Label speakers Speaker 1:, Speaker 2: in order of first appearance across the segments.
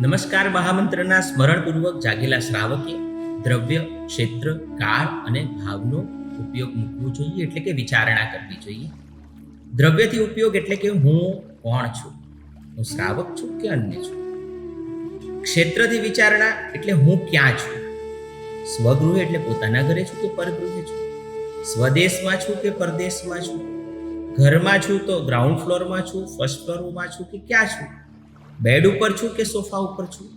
Speaker 1: નમસ્કાર મહામંત્રના સ્મરણપૂર્વક જાગેલા શ્રાવકે દ્રવ્ય, ક્ષેત્ર, કાળ અને ભાવનો ઉપયોગ મૂકવો જોઈએ એટલે કે વિચારણા કરવી જોઈએ. દ્રવ્યથી ઉપયોગ એટલે કે હું કોણ છું? હું શ્રાવક છું કે અન્ય છું? ક્ષેત્રથી વિચારણા એટલે હું ક્યાં છું? સ્વગૃહ એટલે પોતાના ઘરે છું કે પરગૃહે છું? સ્વદેશમાં છું કે પરદેશમાં છું? ઘરમાં છું તો ગ્રાઉન્ડ ફ્લોરમાં છું, ફર્સ્ટ ફ્લોરમાં છું કે ક્યાં છું? બેડ ઉપર છું કે સોફા ઉપર છું?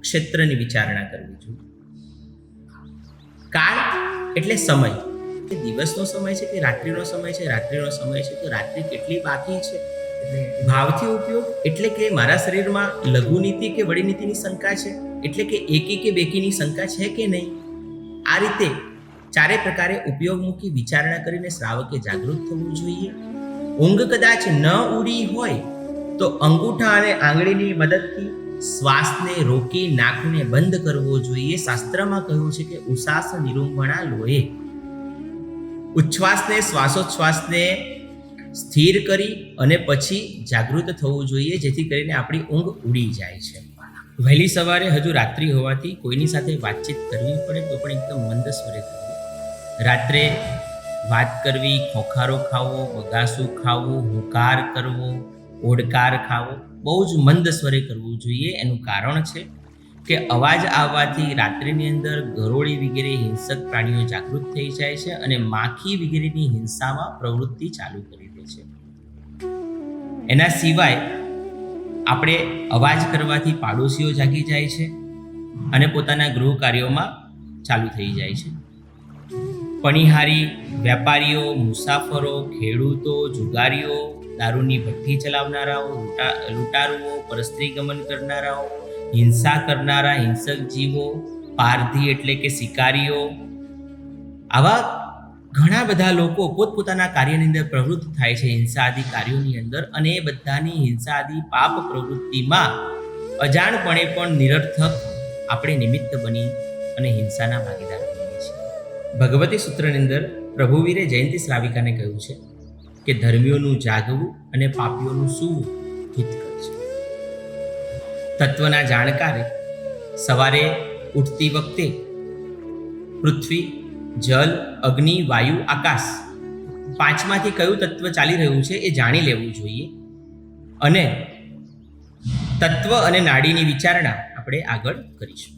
Speaker 1: ક્ષેત્રની વિચારણા કરવી જોઈએ કાળ એટલે સમય. કે દિવસનો સમય છે કે રાત્રિનો સમય છે? રાત્રિનો સમય છે તો રાત્રિ કેટલી બાકી છે? ભાવથી ઉપયોગ એટલે કે મારા શરીરમાં લઘુનીતિ કે વડીનીતિની શંકા છે? એટલે કે એકી કે બેકીની શંકા છે કે નહીં? આ રીતે ચારે પ્રકારે ઉપયોગ મૂકી વિચારણા કરીને શ્રાવકે જાગૃત થવું જોઈએ. ઊંઘ કદાચ ન ઉડી હોય તો અંગૂઠા અને આંગળીની મદદથી શ્વાસને રોકી નાકને બંધ કરવો જોઈએ. શાસ્ત્રમાં કહ્યું છે કે ઉશ્વાસ નિરૂપણા લોહે. ઉચ્છ્વાસને, શ્વાસોચ્છ્વાસને સ્થિર કરી અને પછી જાગૃત થવું જોઈએ, જેથી કરીને આપણી ઊંઘ ઉડી જાય છે. વહેલી સવારે હજુ રાત્રિ હોવાથી કોઈની સાથે વાતચીત કરવી પડે તો પણ એકદમ મંદ સ્વરે કરવી. રાત્રે વાત કરવી, ખોખારો ખાવો, બગાસું ખાવું, હુંકાર કરવો ઓડકાર ખાવો. બહુ જ મંદ સ્વરે કરવું જોઈએ. એનું કારણ છે કે અવાજ આવવાથી રાત્રિની અંદર ગરોળી વગેરે હિંસક પ્રાણીઓ જાગૃત થઈ જાય છે અને માખી વગેરેની હિંસામાં પ્રવૃત્તિ ચાલુ કરી દે છે. એના સિવાય આપણે અવાજ કરવાથી પાડોશીઓ જાગી જાય છે અને પોતાના ગૃહ કાર્યોમાં ચાલુ થઈ જાય છે. પણિહારી વેપારીઓ, મુસાફરો, ખેડૂતો, જુગારીઓ દારૂની ભઠ્ઠી ચલાવનારાઓ, લૂંટા, લૂંટારુઓ પરસ્ત્રી ગમન કરનારાઓ, હિંસા કરનારા હિંસક જીવો, પારધી એટલે કે શિકારીઓ, આવા ઘણા બધા લોકો પોતપોતાના કાર્યની અંદર પ્રવૃત્ત થાય છે હિંસા આદિ કાર્યોની અંદર અને એ બધાની હિંસા આદિ પાપ પ્રવૃત્તિમાં અજાણપણે પણ નિરર્થક આપણે નિમિત્ત બની અને હિંસાના ભાગીદાર બનીએ છીએ. ભગવતી સૂત્રની અંદર પ્રભુવીરે જયંતિ શ્રાવિકાને કહ્યું છે કે ધર્મીઓનું જાગવું અને પાપીઓનું સૂવું હિત કરશે તત્વના જાણકારે સવારે ઉઠતી વખતે પૃથ્વી, જલ, અગ્નિ, વાયુ, આકાશ પાંચમાંથી કયું તત્વ ચાલી રહ્યું છે એ જાણી લેવું જોઈએ અને તત્વ અને નાડીની વિચારણા આપણે આગળ કરીશું.